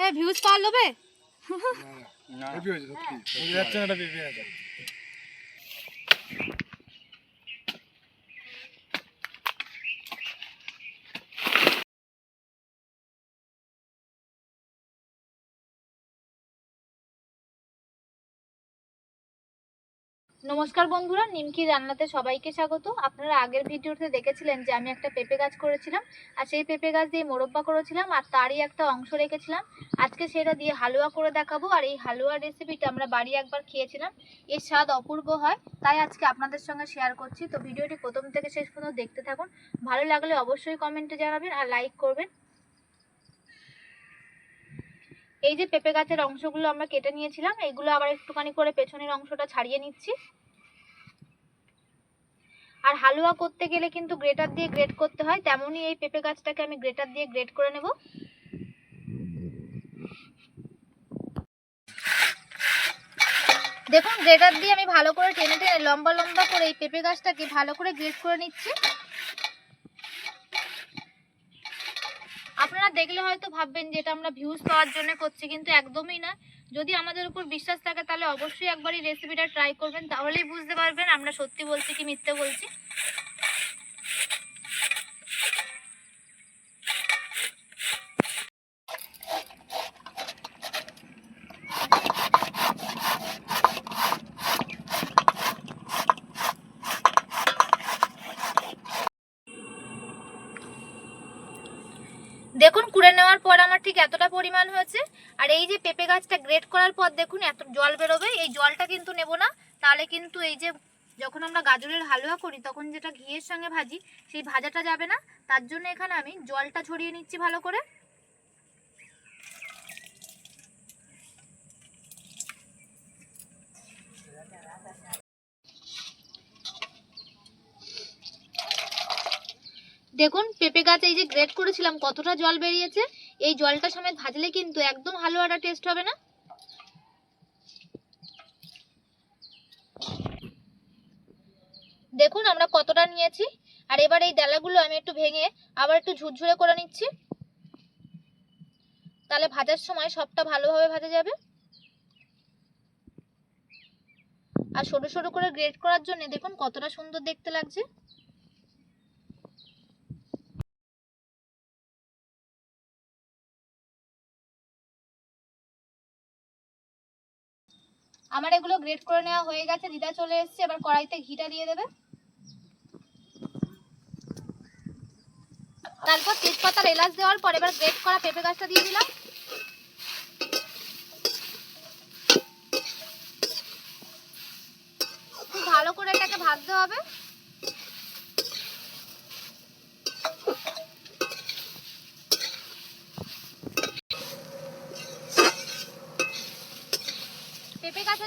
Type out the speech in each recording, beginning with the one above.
হ্যাঁ ভিউজ পাওয়ার লোভে? না হেভি হয়েছে সত্যি। বুঝতে যাচ্ছে না এটা নমস্কার বন্ধুরা, নিমকি রান্নাতে সবাইকে স্বাগত। আপনারা আগের ভিডিওতে দেখেছিলেন যে আমি একটা পেঁপে গাছ করেছিলাম, আর সেই পেঁপে গাছ দিয়ে মোরব্বা করেছিলাম, আর তারই একটা অংশ রেখেছিলাম। আজকে সেটা দিয়ে হালুয়া করে দেখাবো, আর এই হালুয়ার রেসিপিটা আমরা বাড়ি একবার খেয়েছিলাম। এর স্বাদ অপূর্ব হয়, তাই আজকে আপনাদের সঙ্গে শেয়ার করছি। তো ভিডিওটি প্রথম থেকে শেষ পর্যন্ত দেখতে থাকুন। ভালো লাগলে অবশ্যই কমেন্টে জানাবেন, আর লাইক করবেন। এই যে পেঁপে গাছের অংশগুলো আমরা কেটে নিয়েছিলাম, এগুলো আবার একটুখানি করে পেছনের অংশটা ছাড়িয়ে নিচ্ছি। আর হালুয়া করতে গেলে কিন্তু গ্রেটার দিয়ে গ্রেট করতে হয়, তেমনই এই পেঁপে গাছটাকে আমি গ্রেটার দিয়ে গ্রেট করে নেব। দেখুন, গ্রেটার দিয়ে আমি ভালো করে টেনে টেনে, লম্বা লম্বা করে এই পেঁপে গাছটাকে ভালো করে গ্রেট করে নিচ্ছি। আপনারা দেখলে হয়তো ভাববেন যে এটা আমরা ভিউজ পাওয়ার জন্য করছি, কিন্তু একদমই না। যদি আমাদের উপর বিশ্বাস থাকে, তাহলে অবশ্যই একবার এই রেসিপিটা ট্রাই করবেন, তাহলেই বুঝতে পারবেন আমরা সত্যি বলছি কি মিথ্যে বলছি। নেওয়ার পর আমার ঠিক এতটা পরিমাণ হয়েছে। আর এই যে পেঁপে গাছটা গ্রেট করার পর দেখুন, এত জল বেরোবে, এই জলটা কিন্তু নেব না। তাহলে কিন্তু এই যে যখন আমরা গাজরের হালুয়া করি, তখন যেটা ঘিয়ের সঙ্গে ভাজি, সেই ভাজাটা যাবে না। তার জন্য এখানে আমি জলটা ছড়িয়ে নিচ্ছি ভালো করে। দেখুন, পেঁপে গাছ এই যে গ্রেট করেছিলাম, কতটা জল বেরিয়েছে। এই জলটা সমেত ভাজলে কিন্তু একদম হালুয়াটা টেস্ট হবে না। দেখুন, আমরা কতটা নিয়েছি। আর এবার এই ডালাগুলো আমি একটু ভেঙে আবার একটু ঝুরঝুরে করে নিচ্ছি। তাহলে ভাজার সময় সবটা ভালোভাবে ভাজা যাবে। আর সরু সরু করে গ্রেট করার জন্য দেখুন, কতটা সুন্দর দেখতে লাগছে। আমার এগুলো গ্রেড করে নেওয়া হয়ে গেছে, দিদা চলে এসছে, এবার কড়াইতে ঘিটা দিয়ে দেবে। তারপর তেজপাতার এলাচ দেওয়ার পর এবার গ্রেড করা পেঁপে গাছটা দিয়ে দিলাম। খুব ভালো করে এটাকে ভাজতে হবে।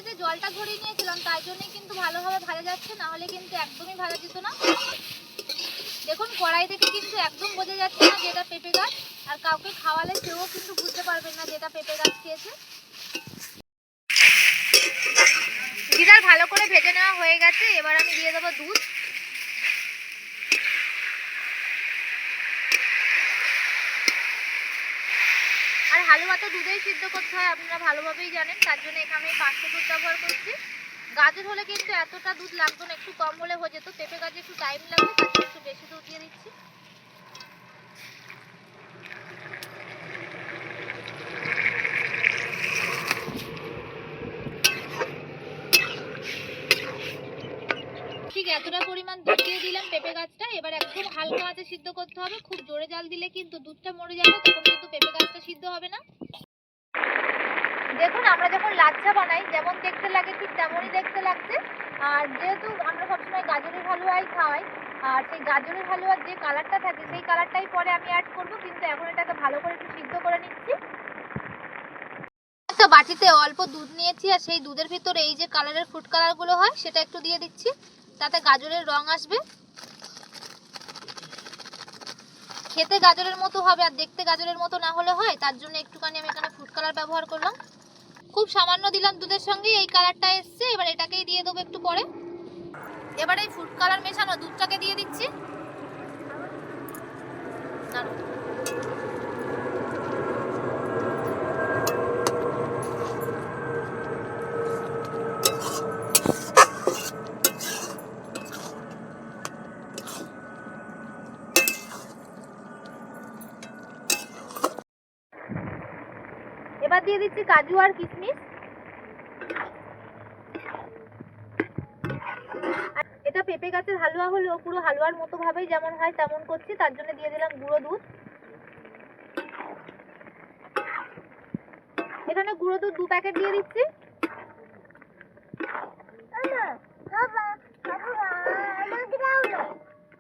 যে জলটা ঝরিয়ে নিয়েছিলাম, তাই জন্যই কিন্তু ভালোভাবে ভাজা যাচ্ছে, না হলে কিন্তু একদমই ভাজা যেত না। দেখুন, কড়াই থেকে কিন্তু একদম বোঝা যাচ্ছে না যেটা পেঁপে গাছ, আর কাউকে খাওয়ালে সেও কিন্তু বুঝতে পারবেন না যেটা পেঁপে গাছ খেয়েছে। দিদার, ভালো করে ভেজে নেওয়া হয়ে গেছে, এবার আমি দিয়ে দেবো দুধ। আর হালুয়া তো দুধেই সিদ্ধ করতে হয়, আপনারা ভালোভাবেই জানেন, তার জন্য এখানে আমি পাঁচশো দুধ ব্যবহার করছি। গাজর হলে কিন্তু এতটা দুধ লাগতো না, একটু কম হলে হয়ে যেত, পেঁপে গাজে একটু টাইম লাগবে, তার জন্য একটু বেশি দুধ দিয়ে দিচ্ছি ঠিক এতটা পরিমাণ দুধ দিয়ে দিলাম পেঁপে গাছটা এবার একদম হালকা আঁচে সিদ্ধ করতে হবে, খুব জোরে জাল দিলে কিন্তু দুধটা মরে যাবে, তখন কিন্তু পেঁপে গাছটা সিদ্ধ হবে না। দেখুন, আমরা যখন লাচ্ছা বানাই, যেমন দেখতে লাগে ঠিক তেমনই দেখতে লাগছে। আর যেহেতু আমরা সবসময় গাজরের হালুয়াই খাওয়াই আর সেই গাজরের হালুয়ার যে কালারটা থাকে, সেই কালারটাই পরে আমি অ্যাড করব, কিন্তু এখন এটাকে ভালো করে একটু সিদ্ধ করে নিচ্ছি। একটা বাটিতে অল্প দুধ নিয়েছি, আর সেই দুধের ভিতরে এই যে কালারের ফুড কালারগুলো হয়, সেটা একটু দিয়ে দিচ্ছি, তাতে গাজরের রং আসবে। খেতে গাজরের মতো হবে আর দেখতে গাজরের মতো না হলে হয়, তার জন্য একটুখানি আমি এখানে ফুড কালার ব্যবহার করলাম। খুব সামান্য দিলাম দুধের সঙ্গে, এই কালারটা এসছে, এবার এটাকেই দিয়ে দেবো একটু পরে। এবার এই ফুড কালার মেশানো দুধটাকে দিয়ে দিচ্ছি। এবার দিয়ে দিচ্ছি কাজু আর কিশমিশ। এটা পেঁপে গাছের হালুয়া হলেও পুরো হালুয়ার মতো ভাবেই যেমন হয় তেমন করছি, তার জন্য দিয়ে দিলাম গুঁড়ো দুধ। এখানে গুঁড়ো দুধ দু প্যাকেট দিয়ে দিচ্ছি।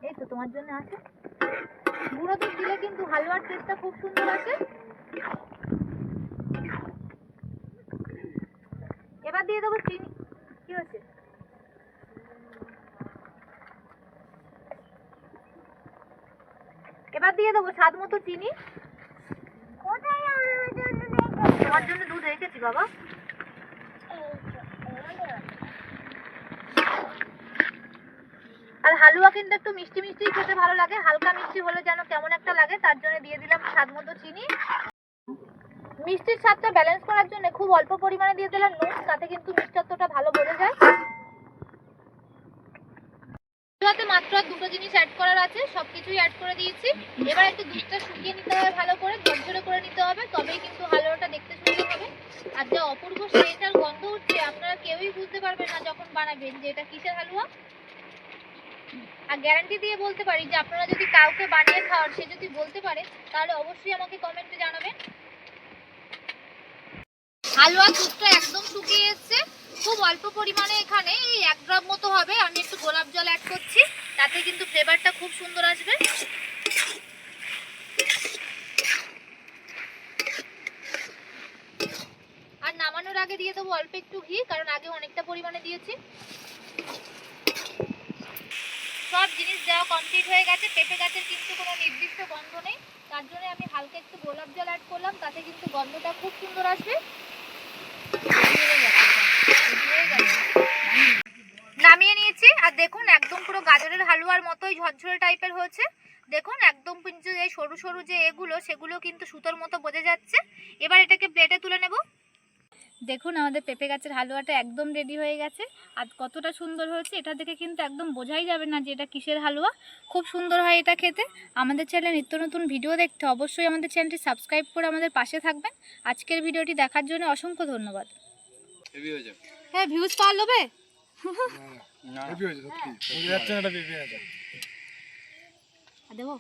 এই তো তোমার জন্য আছে। গুঁড়ো দুধ দিলে কিন্তু হালুয়ার টেস্টটা খুব সুন্দর আসে। দিয়ে দেবো চিনি। কি হচ্ছে এবার দিয়ে দেবো স্বাদ মতো চিনি। তোমার জন্য দুধ রেখেছি বাবা। আর হালুয়া কিন্তু একটু মিষ্টি মিষ্টি খেতে ভালো লাগে। হালকা মিষ্টি হলে যেন কেমন একটা লাগে তার জন্য দিয়ে দিলাম স্বাদ মতো চিনি। মিষ্টির স্বাদটা ব্যালেন্স করার জন্য খুব অল্প পরিমাণে দিয়ে দিলাম নুন, তাতে কিন্তু মিষ্টত্বটা ভালো বোঝা যায়। হালুয়াতে মাত্র দুটো জিনিস অ্যাড করার আছে সব কিছুই অ্যাড করে দিয়েছি। এবার একটু দুধটা শুকিয়ে নিতে হবে ভালো করে, ঝরঝরে করে নিতে হবে, তবেই কিন্তু হালুয়াটা দেখতে সুন্দর হবে। আর যা অপূর্ব সেন্ট আর গন্ধ উঠছে, আপনারা কেউই বুঝতে পারবেন না যখন বানাবেন যে এটা কিসের হালুয়া। আর গ্যারান্টি দিয়ে বলতে পারি যে আপনারা যদি কাউকে বানিয়ে খাওয়ার সে যদি বলতে পারে, তাহলে অবশ্যই আমাকে কমেন্টে জানাবেন। হালুয়া দুধটা একদম শুকিয়ে এসেছে খুব অল্প পরিমাণে এখানে, এই এক গ্রাম মতো হবে। আমি একটু গোলাপ জল অ্যাড করছি, তাতে কিন্তু ফ্লেভারটা খুব সুন্দর আসবে। আর নামানোর আগে দিয়ে দেবো অল্প একটু ঘি, কারণ আগে অনেকটা পরিমাণে দিয়েছি। সব জিনিস দেওয়া কমপ্লিট হয়ে গেছে। পেঁপে গাছের কিন্তু কোনো নির্দিষ্ট গন্ধ নেই। তার জন্য আমি হালকা একটু গোলাপ জল অ্যাড করলাম, তাতে কিন্তু গন্ধটা খুব সুন্দর আসবে। নামিয়ে নিয়েছি, আর দেখুন একদম পুরো গাজরের হালুয়ার মতোই ঝরঝরে টাইপের হয়েছে। দেখুন একদম কিন্তু যে সরু সরু যে এগুলো, সেগুলো কিন্তু সুতোর মতো বোঝা যাচ্ছে। এবার এটাকে প্লেটে তুলে নেব। দেখুন আমাদের পেঁপে গাছের হালুয়াটা একদম রেডি হয়ে গেছে। আর কতটা সুন্দর হয়েছে এটা দেখে কিন্তু একদম বোঝাই যাবে না যে এটা কিসের হালুয়া। খুব সুন্দর হয় এটা খেতে। আমাদের চ্যানেলে নিত্য নতুন ভিডিও দেখতে অবশ্যই আমাদের চ্যানেলটি সাবস্ক্রাইব করে আমাদের পাশে থাকবেন। আজকের ভিডিওটি দেখার জন্য অসংখ্য ধন্যবাদ। হ্যাঁ ভিউজ পাওয়া লোবে দেবো?